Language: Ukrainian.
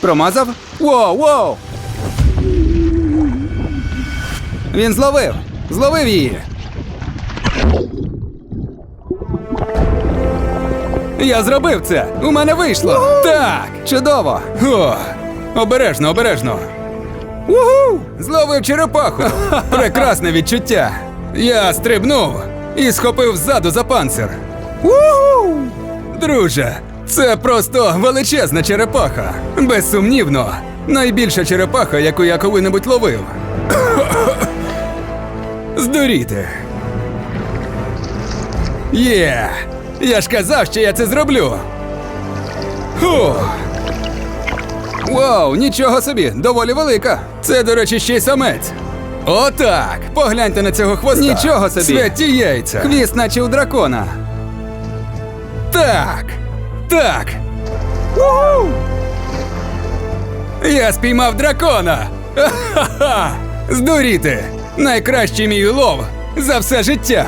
Промазав? Воу, воу! Він зловив! Зловив її! Я зробив це! У мене вийшло! Так! Чудово! О, обережно, обережно! Угу! Зловив черепаху! Прекрасне відчуття! Я стрибнув і схопив ззаду за панцир. Угу! Друже, це просто величезна черепаха. Безсумнівно, найбільша черепаха, яку я коли-небудь ловив. Здуріти. Є! Я ж казав, що я це зроблю. Фу. Вау, нічого собі, доволі велика. Це, до речі, ще й самець. Отак! Погляньте на цього хвоста. Нічого собі. Святі яйця. Хвіст, наче у дракона. Так. Так. Уху! Я спіймав дракона. Ха-ха-ха! Здуріти! Найкращий мій улов за все життя.